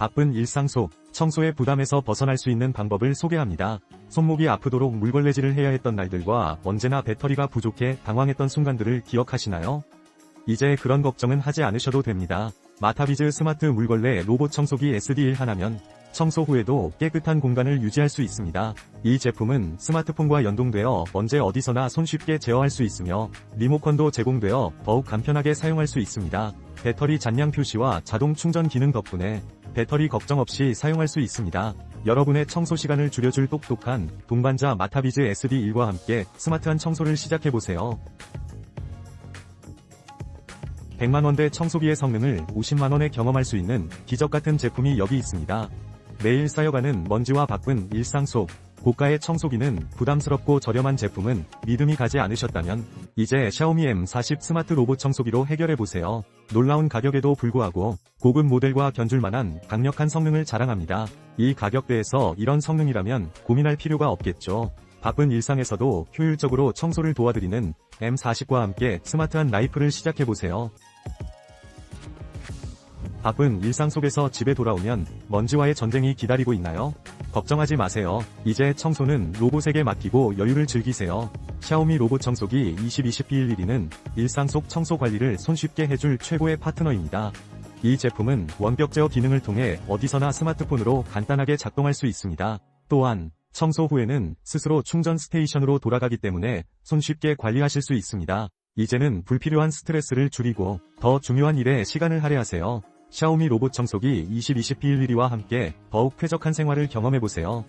바쁜 일상 속 청소의 부담에서 벗어날 수 있는 방법을 소개합니다. 손목이 아프도록 물걸레질을 해야 했던 날들과 언제나 배터리가 부족해 당황했던 순간들을 기억하시나요? 이제 그런 걱정은 하지 않으셔도 됩니다. 마타비즈 스마트 물걸레 로봇 청소기 SD1 하나면 청소 후에도 깨끗한 공간을 유지할 수 있습니다. 이 제품은 스마트폰과 연동되어 언제 어디서나 손쉽게 제어할 수 있으며 리모컨도 제공되어 더욱 간편하게 사용할 수 있습니다. 배터리 잔량 표시와 자동 충전 기능 덕분에 배터리 걱정 없이 사용할 수 있습니다. 여러분의 청소 시간을 줄여줄 똑똑한 동반자 마타비즈 SD1과 함께 스마트한 청소를 시작해보세요. 100만원대 청소기의 성능을 50만원에 경험할 수 있는 기적같은 제품이 여기 있습니다. 매일 쌓여가는 먼지와 바쁜 일상 속 고가의 청소기는 부담스럽고 저렴한 제품은 믿음이 가지 않으셨다면 이제 샤오미 M40 스마트 로봇 청소기로 해결해보세요. 놀라운 가격에도 불구하고 고급 모델과 견줄 만한 강력한 성능을 자랑합니다. 이 가격대에서 이런 성능이라면 고민할 필요가 없겠죠. 바쁜 일상에서도 효율적으로 청소를 도와드리는 M40과 함께 스마트한 라이프를 시작해보세요. 바쁜 일상 속에서 집에 돌아오면 먼지와의 전쟁이 기다리고 있나요? 걱정하지 마세요. 이제 청소는 로봇에게 맡기고 여유를 즐기세요. 샤오미 로봇 청소기 2020B11는 일상 속 청소 관리를 손쉽게 해줄 최고의 파트너입니다. 이 제품은 원격 제어 기능을 통해 어디서나 스마트폰으로 간단하게 작동할 수 있습니다. 또한 청소 후에는 스스로 충전 스테이션으로 돌아가기 때문에 손쉽게 관리하실 수 있습니다. 이제는 불필요한 스트레스를 줄이고 더 중요한 일에 시간을 할애하세요. 샤오미 로봇 청소기 2020B11와 함께 더욱 쾌적한 생활을 경험해보세요.